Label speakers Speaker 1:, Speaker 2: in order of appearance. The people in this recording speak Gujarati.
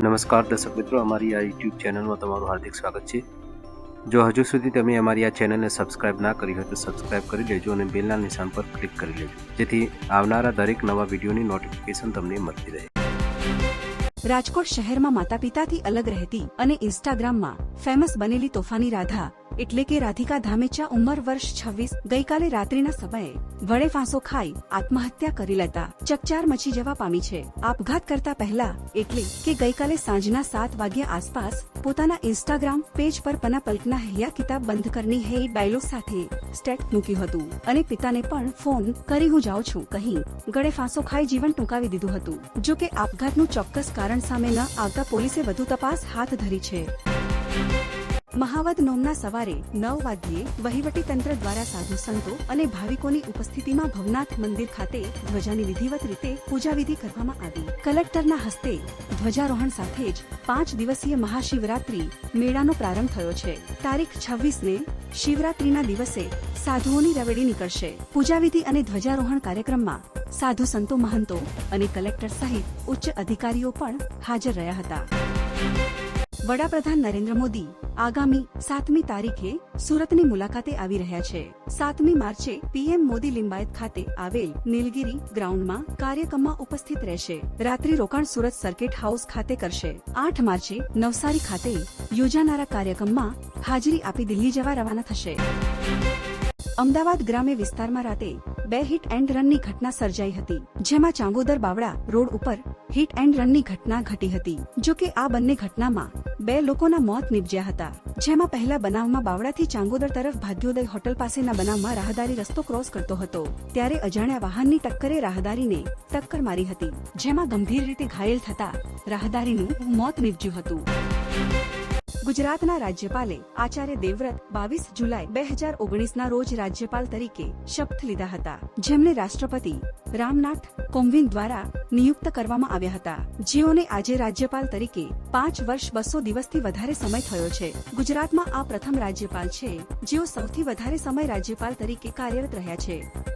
Speaker 1: નમસ્કાર દર્શક મિત્રો, અમારી આ યુટ્યુબ ચેનલમાં તમારું હાર્દિક સ્વાગત છે. જો હજુ સુધી તમે અમારી આ ચેનલને સબસ્ક્રાઇબ ના કરી હોય તો સબસ્ક્રાઇબ કરી લેજો અને બેલના નિશાન પર ક્લિક કરી લેજો. જેથી આવનારા દરેક નવા વિડીયોની નોટિફિકેશન તમને મળતી રહે.
Speaker 2: રાજકોટ શહેરમાં માતા પિતાથી અલગ રહેતી અને ઇન્સ્ટાગ્રામમાં ફેમસ બનેલી તોફાની રાધા એટલે કે રાધિકા ધામેચા ઉંમર વર્ષ છવ્વીસ, ગઈકાલે રાત્રિના સમયે વડે ફાંસો ખાઈ આત્મહત્યા કરી લેતા ચકચાર મચી જવા પામી છે. આપઘાત કરતા પહેલા એટલે કે ગઈકાલે સાંજના સાત વાગ્યા આસપાસ પોતાના ઇન્સ્ટાગ્રામ પેજ પર પના પલ્કના હૈયા કિતાબ બંધ કરની હે ડાયલોગ સાથે સ્ટેટ મૂક્યું હતું અને પિતાને પણ ફોન કરી હું જાઉં છું કહી ગળે ફાંસો ખાઈ જીવન ટૂંકાવી દીધું હતું. જો કે આપઘાતનું ચોક્કસ કારણ સામે ન આવતા પોલીસે વધુ તપાસ હાથ ધરી છે. મહાવદ નોમના સવારે નવ વાગ્યે વહીવટી તંત્ર દ્વારા સાધુ સંતો અને ભાવિકોની ઉપસ્થિતિમાં ભવનાથ મંદિર ખાતે ધ્વજાની વિધિવત રીતે પૂજાવિધિ કરવામાં આવી. કલેક્ટરના હસ્તે ધ્વજારોહણ સાથે જ પાંચ દિવસીય મહાશિવરાત્રી મેળાનો પ્રારંભ થયો છે. તારીખ છવ્વીસને શિવરાત્રીના દિવસે સાધુઓની રવેડી નીકળશે. પૂજાવિધિ અને ધ્વજારોહણ કાર્યક્રમમાં સાધુ સંતો, મહંતો અને કલેક્ટર સહિત ઉચ્ચ અધિકારીઓ પણ હાજર રહ્યા હતા. વડાપ્રધાન નરેન્દ્ર મોદી આગામી સાતમી તારીખે સુરતની મુલાકાતે આવી રહ્યા છે. સાતમી માર્ચે પીએમ મોદી લિંબાયત ખાતે આવેલ નીલગીરી ગ્રાઉન્ડમાં કાર્યક્રમમાં ઉપસ્થિત રહેશે. રાત્રિ રોકાણ સુરત સર્કિટ હાઉસ ખાતે કરશે. આઠ માર્ચે નવસારી ખાતે યોજાનારા કાર્યક્રમમાં હાજરી આપી દિલ્હી જવા રવાના થશે. અમદાવાદ ગ્રામ્ય વિસ્તારમાં રાતે બે હિટ એન્ડ રનની ઘટના સર્જાઈ હતી, જેમાં ચાંગોદર બાવળા રોડ ઉપર હિટ એન્ડ રનની ઘટના ઘટી હતી. જો કે આ બંને ઘટનામાં બે લોકોના મોત નિપજ્યા હતા, જેમાં પહેલા બનાવમાં બાવળાથી ચાંગોદર તરફ ભાગ્યોદય હોટલ પાસેના બનાવમાં રાહદારી રસ્તો ક્રોસ કરતો હતો, ત્યારે અજાણ્યા વાહનની ટક્કરે રાહદારીને ટક્કર મારી હતી, જેમાં ગંભીર રીતે ઘાયલ થતા રાહદારીનું મોત નીપજ્યું હતું. ગુજરાતના રાજ્યપાલે આચાર્ય દેવવ્રત બાવીસ જુલાઈ બે હજાર ઓગણીસના રોજ રાજ્યપાલ તરીકે શપથ લીધા હતા. જેમને રાષ્ટ્રપતિ રામનાથ કોવિંદ દ્વારા નિયુક્ત કરવામાં આવ્યા હતા. જેઓને આજે રાજ્યપાલ તરીકે પાંચ વર્ષ બસો દિવસથી વધારે સમય થયો છે. ગુજરાતમાં આ પ્રથમ રાજ્યપાલ છે. જેઓ સૌથી વધારે સમય રાજ્યપાલ તરીકે કાર્યરત રહ્યા છે.